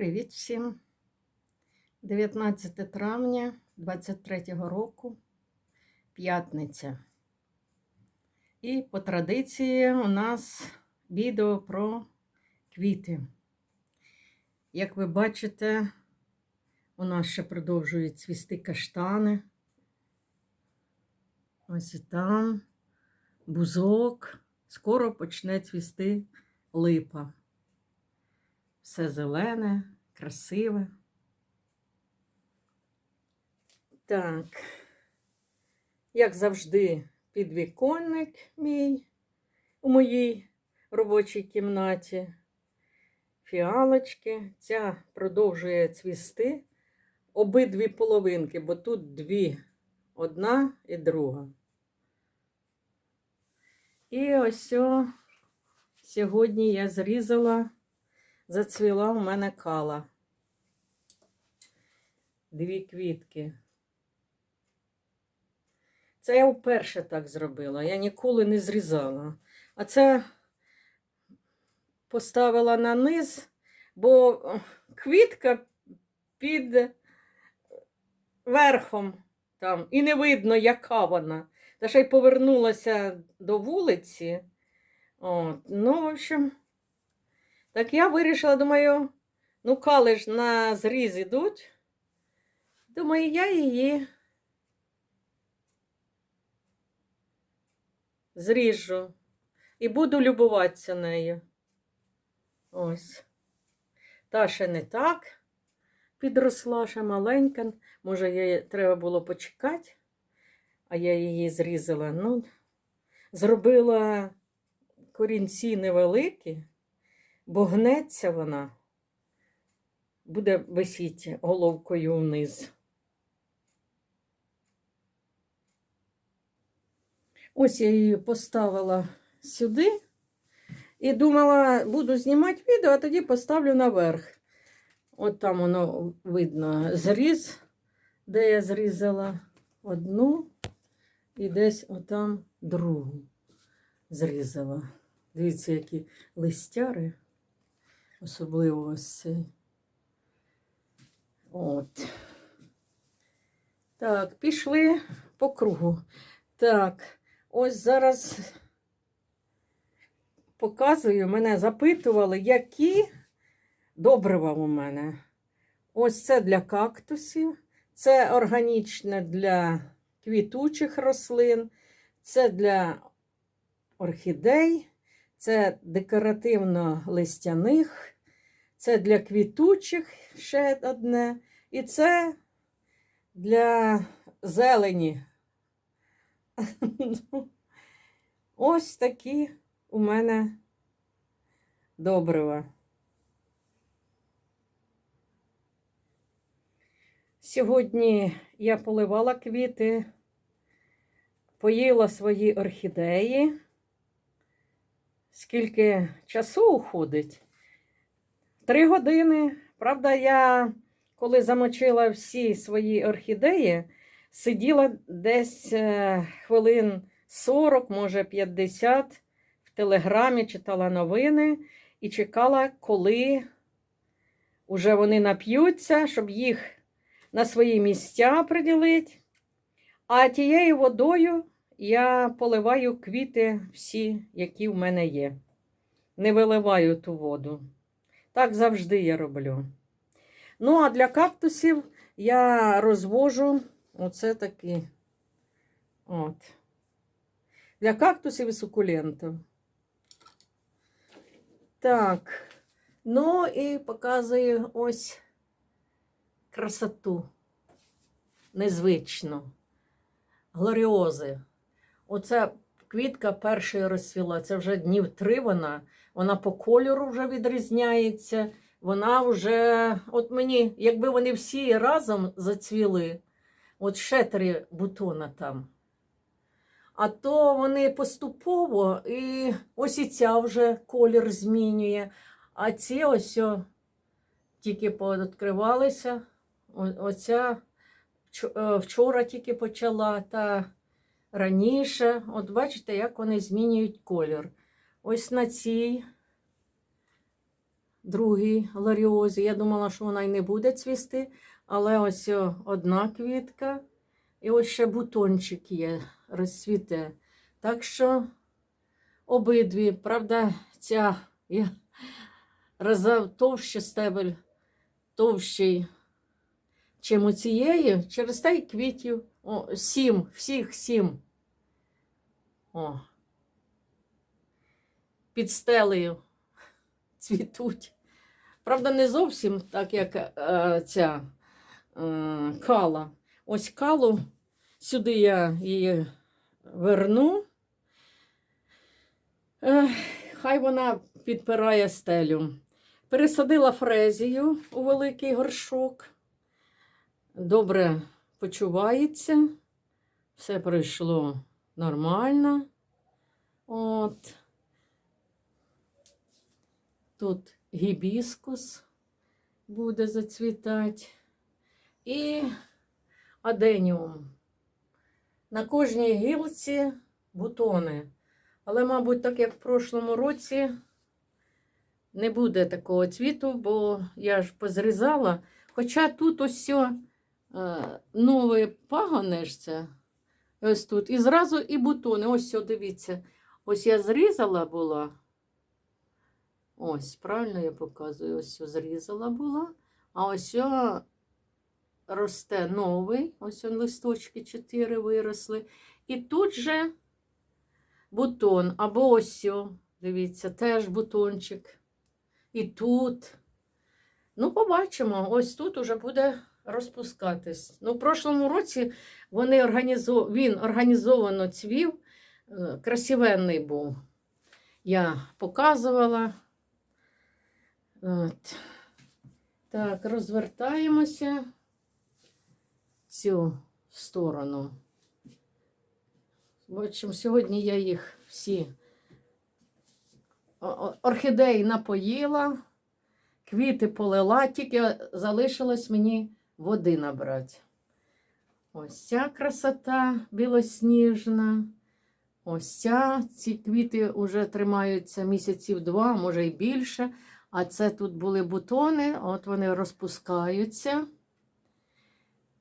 Привіт всім! 19 травня 23 року, п'ятниця. І по традиції у нас відео про квіти. Як ви бачите, у нас ще продовжують цвісти каштани. Ось і там бузок. Скоро почне цвісти липа. Все зелене, красиве. Так, як завжди, підвіконник мій у моїй робочій кімнаті. Фіалочки. Ця продовжує цвісти обидві половинки, бо тут дві, одна і друга. І ось о, сьогодні я зрізала зацвіла у мене кала. Дві квітки. Це я вперше так зробила. Я ніколи не зрізала. А це поставила на низ, бо квітка під верхом там, і не видно, яка вона. Та ще й повернулася до вулиці. От. Ну, в общем. Так я вирішила, думаю, ну кали ж на зріз ідуть. Думаю, я її зріжу і буду любуватися нею. Ось. Та ще не так підросла, ще маленька. Може, їй треба було почекати, а я її зрізала. Ну, зробила корінці невеликі бо гнеться вона, буде висіти головкою вниз. Ось я її поставила сюди і думала, буду знімати відео, а тоді поставлю наверх. От там воно видно зріз, де я зрізала одну і десь отам другу зрізала. Дивіться, які листяри. Особливо ось цей. От. Так, пішли по кругу. Так, ось зараз показую, мене запитували, які добрива у мене. Ось це для кактусів, це органічне для квітучих рослин, це для орхідей. Це декоративно-листяних, це для квітучих ще одне. І це для зелені. Ось такі у мене добрива. Сьогодні я поливала квіти, поїла свої орхідеї скільки часу уходить? Три години. Правда, я, коли замочила всі свої орхідеї, сиділа десь е, хвилин 40, може 50 в телеграмі, читала новини і чекала, коли вже вони нап'ються, щоб їх на свої місця приділити. А тією водою я поливаю квіти всі, які в мене є. Не виливаю ту воду. Так завжди я роблю. Ну, а для кактусів я розвожу оце такі. От. Для кактусів і сукулентів. Так. Ну і показую ось красоту. Незвично. Глоріози. Оця квітка першою розцвіла. Це вже днів три вона. Вона по кольору вже відрізняється. Вона вже, от мені, якби вони всі разом зацвіли, от ще три бутона там. А то вони поступово і ось і ця вже колір змінює. А ці ось о, тільки відкривалися. Оця е, вчора тільки почала та раніше. От бачите, як вони змінюють колір. Ось на цій другій ларіозі. Я думала, що вона й не буде цвісти, але ось одна квітка, і ось ще бутончик є, розцвіте. Так що обидві, правда, ця я раза товще стебель, товщий, чим у цієї, через те й квітів. О, сім, всіх сім. О. Під стелею цвітуть. Правда, не зовсім так, як е, ця е, кала. Ось калу, сюди я її верну. Ех, хай вона підпирає стелю. Пересадила фрезію у великий горшок. Добре почувається. Все пройшло нормально. От. Тут гібіскус буде зацвітати. І аденіум. На кожній гілці бутони. Але, мабуть, так як в прошлому році не буде такого цвіту, бо я ж позрізала. Хоча тут ось сьо, е, нове пагони. Ось тут. І зразу і бутони. Ось сьо, дивіться. Ось я зрізала була. Ось, правильно я показую, ось сьо зрізала була. А ось сьо росте новий. Ось он листочки 4 виросли. І тут же бутон. Або ось сьо, дивіться, теж бутончик. І тут. Ну, побачимо. Ось тут уже буде розпускатись. Ну, в прошлому році вони організо... він організовано цвів, е, красивенний був. Я показувала. От. Так, розвертаємося цю сторону. Общем, сьогодні я їх всі орхідеї напоїла, квіти полила, тільки залишилось мені води набрати. Ось ця красота білосніжна. Ось ця. Ці квіти вже тримаються місяців два, може й більше. А це тут були бутони, от вони розпускаються.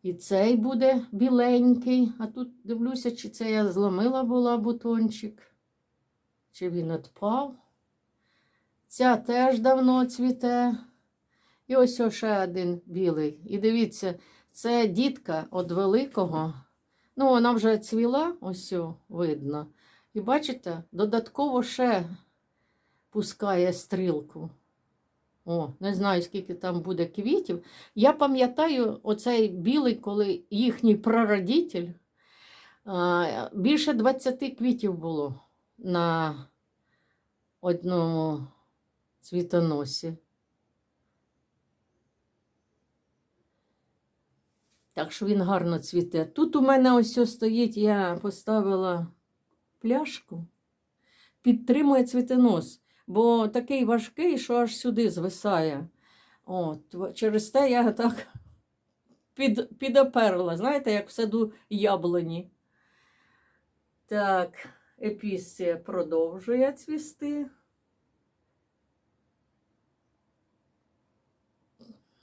І цей буде біленький. А тут дивлюся, чи це я зломила була бутончик, чи він відпав. Ця теж давно цвіте. І ось ще один білий. І дивіться, це дітка від великого. Ну, вона вже цвіла, ось видно. І бачите, додатково ще пускає стрілку. О, не знаю, скільки там буде квітів. Я пам'ятаю, оцей білий, коли їхній прародитель, більше 20 квітів було на одному цвітоносі. Так що він гарно цвіте. Тут у мене ось ось стоїть, я поставила пляшку, підтримує цвітонос, бо такий важкий, що аж сюди звисає. От, через те я так під, підоперла, знаєте, як в саду яблуні. Так, епісія продовжує цвісти.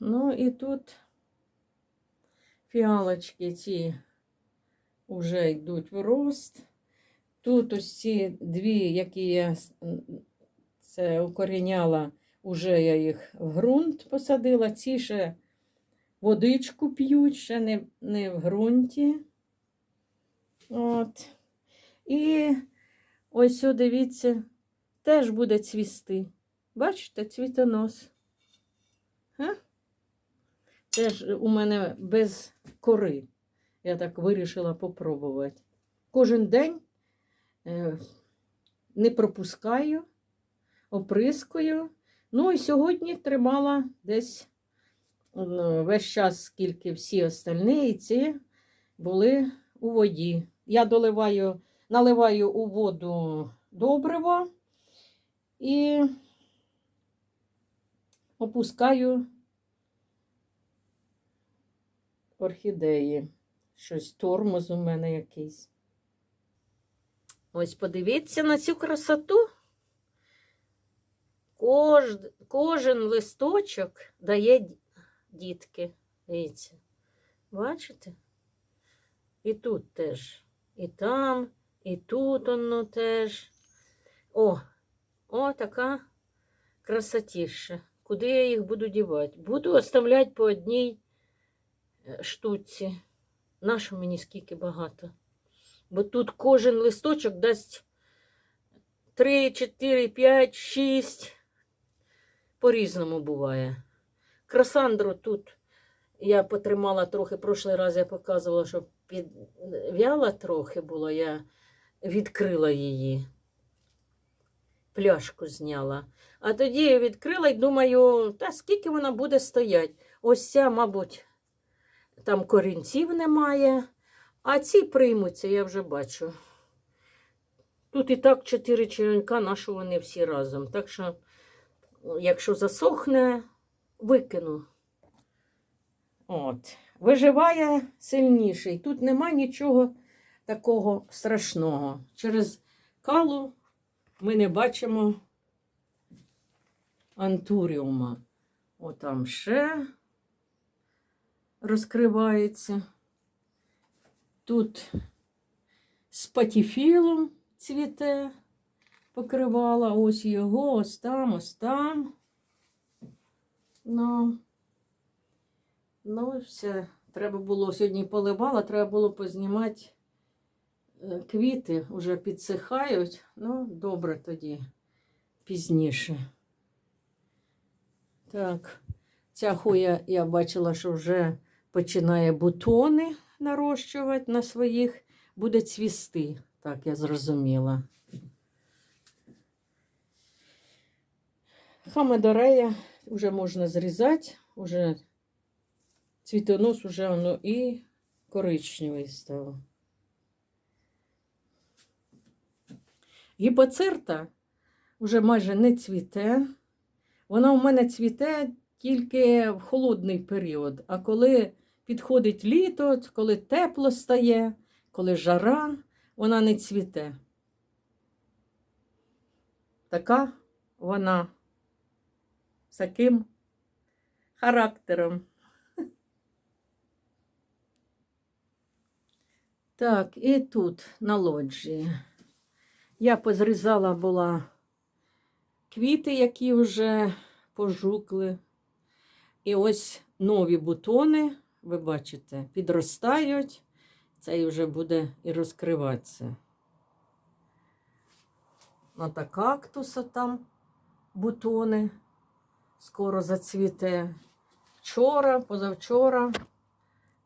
Ну і тут фіалочки ці вже йдуть в рост. Тут ось ці дві, які я це укоріняла, уже я їх в ґрунт посадила. Ці ще водичку п'ють, ще не, не в ґрунті. От. І ось, дивіться, теж буде цвісти. Бачите, цвітонос. Теж у мене без кори. Я так вирішила попробувати. Кожен день е, не пропускаю, оприскую. Ну і сьогодні тримала десь ну, весь час, скільки всі остальні, ці були у воді. Я доливаю, наливаю у воду добриво і опускаю орхідеї. Щось тормоз у мене якийсь. Ось подивіться на цю красоту. кож, кожен листочок дає дітки. Дивіться. Бачите? І тут теж. І там, і тут воно теж. О, о, така красотіша. Куди я їх буду дівати? Буду оставляти по одній штуці. Нащо мені скільки багато? Бо тут кожен листочок дасть 3, 4, 5, 6. По-різному буває. Красандру тут я потримала трохи, прошлий раз я показувала, що підв'яла трохи було, я відкрила її. Пляшку зняла. А тоді я відкрила і думаю, та скільки вона буде стояти. Ось ця, мабуть, там корінців немає, а ці приймуться, я вже бачу. Тут і так чотири черенка, наші вони всі разом. Так що, якщо засохне, викину. От. Виживає сильніший. Тут нема нічого такого страшного. Через калу ми не бачимо антуріума. Отам ще розкривається. Тут з патіфілом цвіте покривала. Ось його, ось там, ось там. Ну, ну все. Треба було сьогодні поливала, треба було познімати е, квіти, вже підсихають. Ну, добре тоді, пізніше. Так, ця хуя я бачила, що вже починає бутони нарощувати на своїх, буде цвісти. Так, я зрозуміла. Хамедорея вже можна зрізати, вже цвітонос вже воно і коричневий став. Гіпоцирта вже майже не цвіте. Вона у мене цвіте тільки в холодний період. А коли підходить літо, коли тепло стає, коли жара, вона не цвіте. Така вона з таким характером. Так, і тут на лоджії. Я позрізала була квіти, які вже пожукли. І ось нові бутони, ви бачите, підростають. Цей вже буде і розкриватися. Нада кактуса там бутони скоро зацвіте. Вчора, позавчора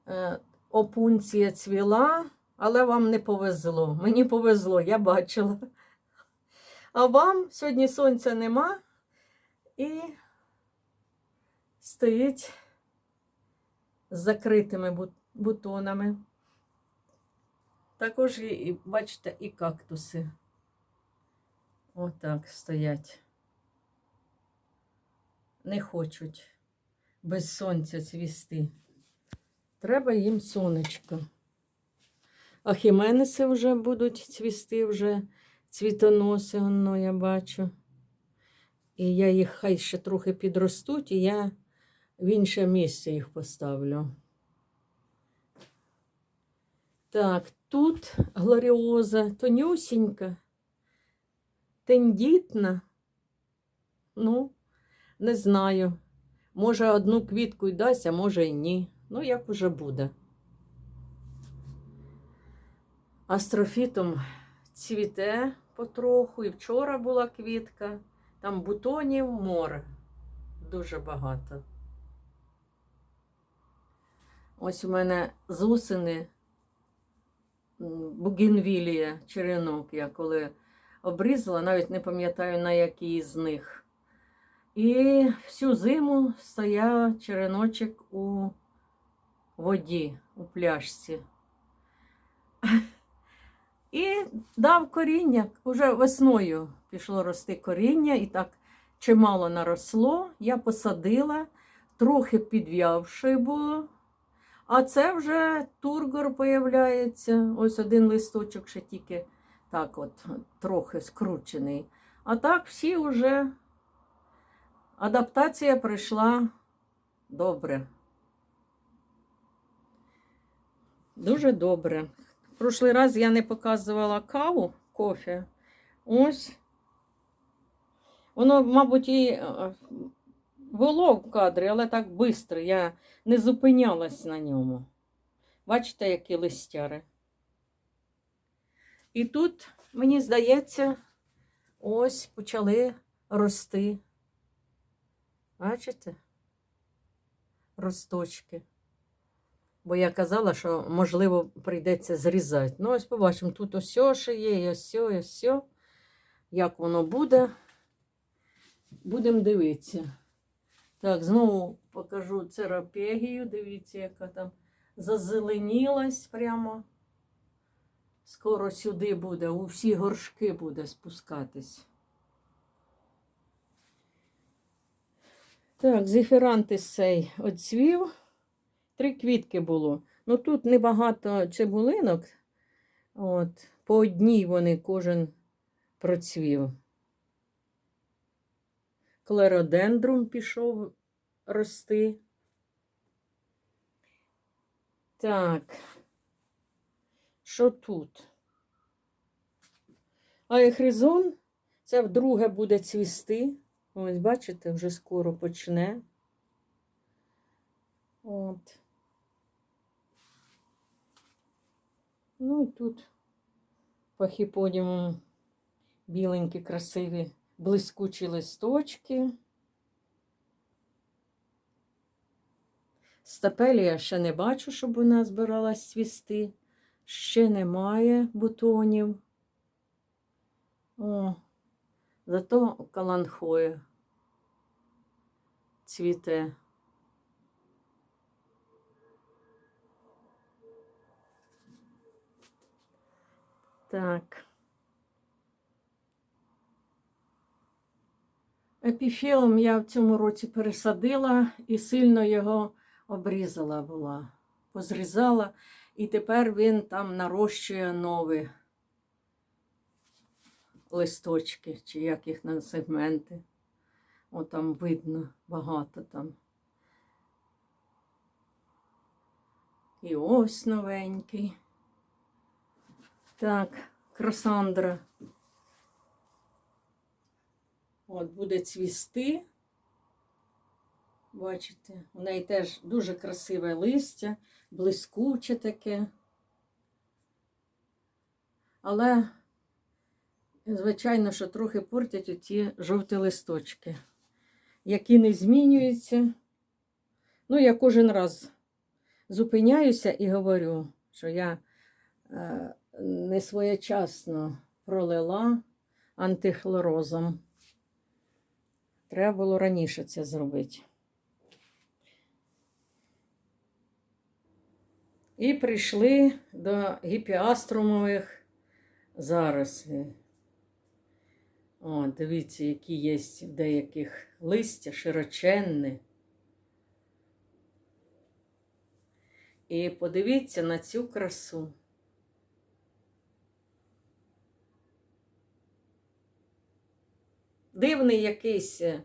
е, опунція цвіла, але вам не повезло. Мені повезло, я бачила. А вам сьогодні сонця нема і стоїть з закритими бутонами. Також, бачите, і кактуси. Отак стоять. Не хочуть без сонця цвісти. Треба їм сонечко. А хіменеси вже будуть цвісти вже цвітоноси, воно я бачу. І я їх хай ще трохи підростуть, і я в інше місце їх поставлю. Так, тут глоріоза тонюсінька, тендітна. Ну, не знаю. Може, одну квітку й дасть, а може й ні. Ну, як уже буде. Астрофітом цвіте потроху. І вчора була квітка. Там бутонів море. Дуже багато. Ось у мене з осени м, бугенвілія, черенок, я коли обрізала, навіть не пам'ятаю на який з них. І всю зиму стояв череночок у воді, у пляшці. І дав коріння. Уже весною пішло рости коріння, і так чимало наросло. Я посадила, трохи підв'явши було. А це вже тургор появляється. Ось один листочок ще тільки так от, трохи скручений. А так всі вже Адаптація пройшла добре. Дуже добре. В прошлий раз я не показувала каву, кофе. Ось. Воно, мабуть, і е, було в кадрі, але так швидко. Я не зупинялась на ньому. Бачите, які листяри. І тут, мені здається, ось почали рости. Бачите? Росточки. Бо я казала, що, можливо, прийдеться зрізати. Ну, ось побачимо, тут ось ще є, і ось, і ось. Як воно буде, будемо дивитися. Так, знову покажу церапегію. Дивіться, яка там зазеленілась прямо. Скоро сюди буде, у всі горшки буде спускатись. Так, зефірантис цей оцвів. Три квітки було. Ну тут небагато цибулинок. От, по одній вони кожен процвів. Клеродендрум пішов рости. Так. Що тут? А Аехризон, це вдруге буде цвісти. Ось, бачите, вже скоро почне. От. Ну і тут пахіподіуму біленькі, красиві, блискучі листочки. Стапелія ще не бачу, щоб вона збиралась цвісти. Ще немає бутонів. О, зато каланхоя цвіте. Так. Епіфілм я в цьому році пересадила і сильно його обрізала була, позрізала, і тепер він там нарощує нові листочки, чи як їх на сегменти. О, там видно багато там. І ось новенький. Так, кросандра. От буде цвісти. Бачите, у неї теж дуже красиве листя, блискуче таке. Але, звичайно, що трохи портять оці жовті листочки, які не змінюються. Ну, я кожен раз зупиняюся і говорю, що я е, не своєчасно пролила антихлорозом. Треба було раніше це зробити. І прийшли до гіпіаструмових зарослів. О, дивіться, які є в деяких листя широченні. І подивіться на цю красу. Дивний якийсь е,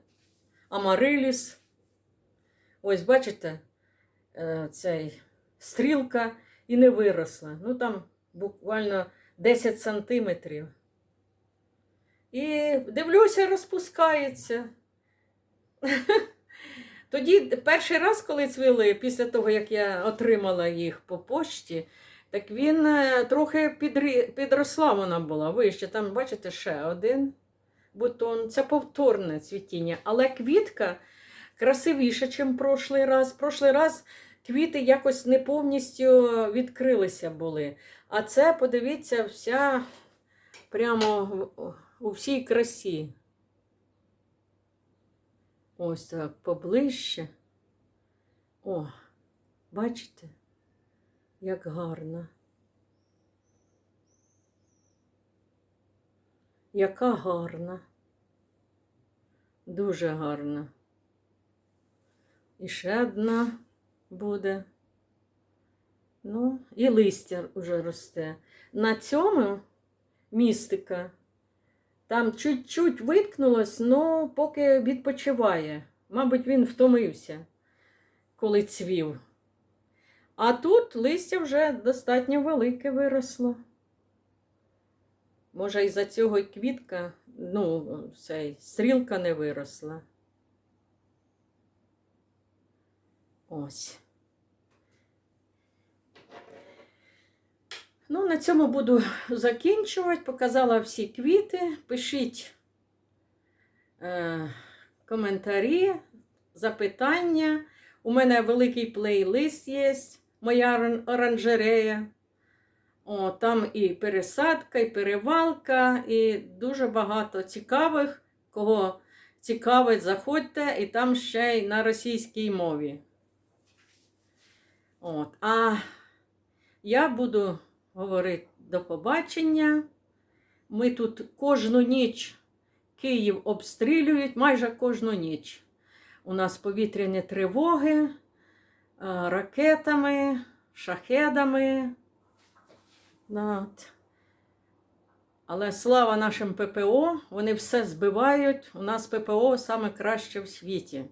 амариліс. Ось, бачите, е, цей стрілка і не виросла. Ну, там буквально 10 сантиметрів. І дивлюся, розпускається. Тоді перший раз, коли цвіли, після того, як я отримала їх по почті, так він е, трохи підрі... підросла вона була. Вище, там, бачите, ще один бутон. Це повторне цвітіння. Але квітка красивіша, ніж прошлий раз. Прошлий раз квіти якось не повністю відкрилися були. А це, подивіться, вся прямо у всій красі. Ось так поближче. О, бачите, як гарно. Яка гарна. Дуже гарна. І ще одна буде. Ну, і листя вже росте. На цьому містика там чуть-чуть виткнулось, але поки відпочиває. Мабуть, він втомився, коли цвів. А тут листя вже достатньо велике виросло. Може, із-за цього й квітка, ну, цей, стрілка не виросла. Ось. Ну, на цьому буду закінчувати. Показала всі квіти. Пишіть е, коментарі, запитання. У мене великий плейлист є, моя оранжерея. О, там і пересадка, і перевалка, і дуже багато цікавих. Кого цікавить, заходьте, і там ще й на російській мові. От. А я буду говорити до побачення. Ми тут кожну ніч Київ обстрілюють, майже кожну ніч. У нас повітряні тривоги ракетами, шахедами. От. Але слава нашим ППО, вони все збивають. У нас ППО саме краще в світі.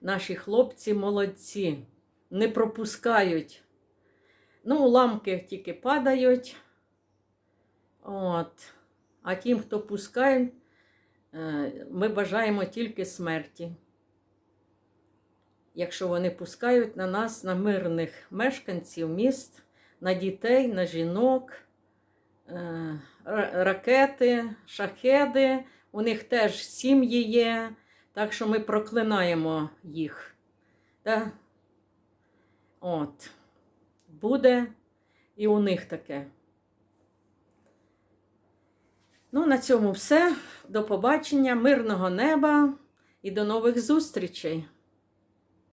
Наші хлопці молодці, не пропускають. Ну, уламки тільки падають. От. А тим, хто пускає, е, ми бажаємо тільки смерті. Якщо вони пускають на нас, на мирних мешканців міст, на дітей, на жінок, е, ракети, шахеди, у них теж сім'ї є, так що ми проклинаємо їх. Та? От. Буде і у них таке. Ну, на цьому все. До побачення, мирного неба і до нових зустрічей!